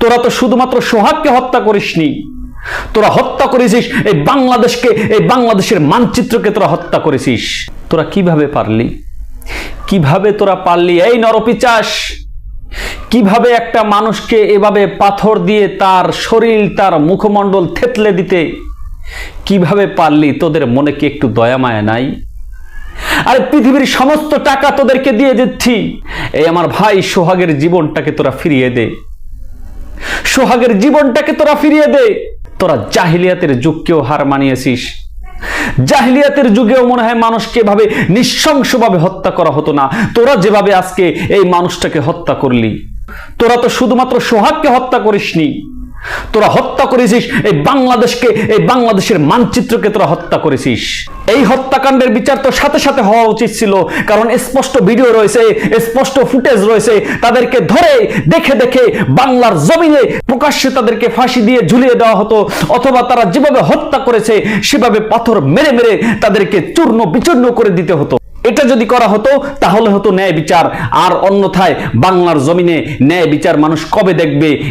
তোরা তো শুধুমাত্র সোহাগকে হত্যা করিসনি। তোরা হত্যা করেছিস, এই বাংলাদেশকে, এই বাংলাদেশের মানচিত্রকে তোরা হত্যা করেছিস। তোরা কীভাবে পারলি? কীভাবে তোরা পারলি? এই নরপিচাস! কীভাবে একটা মানুষকে এভাবে পাথর দিয়ে তার শরীর, তার মুখমণ্ডল থেতলে দিতে? কীভাবে পারলি? তোদের মনে কি একটু দয়া মায়া নাই? আর পৃথিবীর সমস্ত টাকা তোদেরকে দিয়ে দিচ্ছি। এই আমার ভাই সোহাগের জীবনটাকে তোরা ফিরিয়ে দে। সোহাগের জীবনটাকে তোরা ফিরিয়ে দে। তোরা জাহিলিয়াতের যুগকেও হার মানিয়েছিস। জাহিলিয়াতের যুগেও মনে হয় মানুষকে এভাবে নিঃশংসভাবে হত্যা করা হতো না। তোরা যেভাবে আজকে এই মানুষটাকে হত্যা করলি, তোরা তো শুধুমাত্র সোহাগকে হত্যা করিসনি। তোরা হত্যা করেছিস, এই বাংলাদেশকে, এই বাংলাদেশের মানচিত্রকে তোরা হত্যা করেছিস। এই হত্যাকাণ্ডের বিচার তো সাথে সাথে হওয়া উচিত ছিল, কারণ স্পষ্ট ভিডিও রয়েছে, স্পষ্ট ফুটেজ রয়েছে, তাদেরকে ধরে দেখে দেখে বাংলার জমিনে প্রকাশ্যে তাদেরকে ফাঁসি দিয়ে ঝুলিয়ে দেওয়া হতো, অথবা তারা যেভাবে হত্যা করেছে, সেভাবে পাথর মেরে মেরে তাদেরকে চূর্ণ বিচূর্ণ করে দিতে হতো। এটা যদি করা হতো, তাহলে হতো ন্যায় বিচার। আর অন্যথায় বাংলার জমিনে ন্যায় বিচার মানুষ কবে দেখবে?